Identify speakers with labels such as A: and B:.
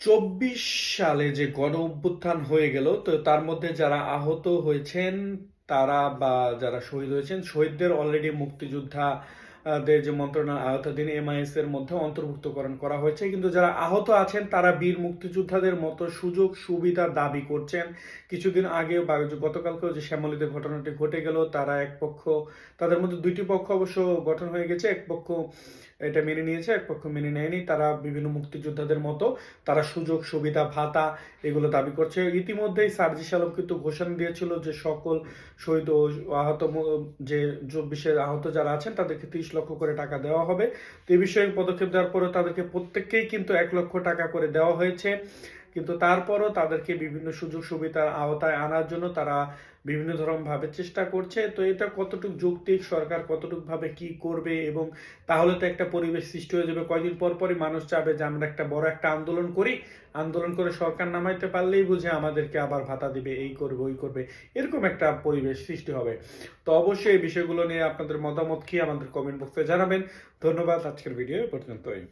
A: চব্বিশ সালে যে গণ অভ্যুত্থান হয়ে গেল, তো তার মধ্যে যারা আহত হয়েছেন, তারা বা যারা শহীদ হয়েছেন, শহীদদের অলরেডি মুক্তিযোদ্ধা দের যে মন্ত্রণালয়, আওতাধীন এমআইএস এর মধ্যে অন্তর্ভুক্তকরণ করা হয়েছে। কিন্তু যারা আহত আছেন, তারা বীর মুক্তিযোদ্ধাদের মতো সুযোগ, সুবিধা দাবি করছেন। কিছুদিন আগে গতকালকেও যে শ্যামলীদের ঘটনাটি ঘটে গেল, তারা এক পক্ষ, তাদের মধ্যে দুইটি পক্ষ অবশ্য গঠন হয়ে গেছে। এক পক্ষ এটা মেনে নিয়েছে, এক পক্ষ মেনে নেয়নি। তারা বিভিন্ন মুক্তিযোদ্ধাদের মতো, তারা সুযোগ, সুবিধা, ভাতা এগুলো দাবি করছে। ইতিমধ্যেই সার্জিস আলম কিন্তু ঘোষণা দিয়েছিল যে সকল শহীদ ও আহত যে চব্বিশের আহত যারা আছেন, তাদেরকে তিরিশ লক্ষ করে টাকা দেওয়া হবে। তো এই বিষয়ে পদক্ষেপ দেওয়ার পরে তাদেরকে প্রত্যেককেই কিন্তু এক লক্ষ টাকা করে দেওয়া হয়েছে। কিন্তু তারপরও তাদেরকে বিভিন্ন সুযোগ সুবিধার আওতায় আনার জন্য তারা বিভিন্ন ধরন ভাবে চেষ্টা করছে। তো এটা কতটুকু যৌক্তিক, সরকার কতটুকু ভাবে কি করবে এবং তাহলে তো একটা পরিবেশ সৃষ্টি হয়ে যাবে। কয়দিন পর পরই মানুষ চাবে যে আমরা একটা বড় একটা আন্দোলন করি। আন্দোলন করে সরকার নামাইতে পারলেই বুঝে আমাদেরকে আবার ভাতা দিবে, এই করবে, ওই করবে। এরকম একটা পরিবেশ সৃষ্টি হবে। তো অবশ্যই এই বিষয়গুলো নিয়ে আপনাদের মতামত কি আমাদের কমেন্ট বক্সে জানাবেন। ধন্যবাদ, আজকের ভিডিও পর্যন্তই।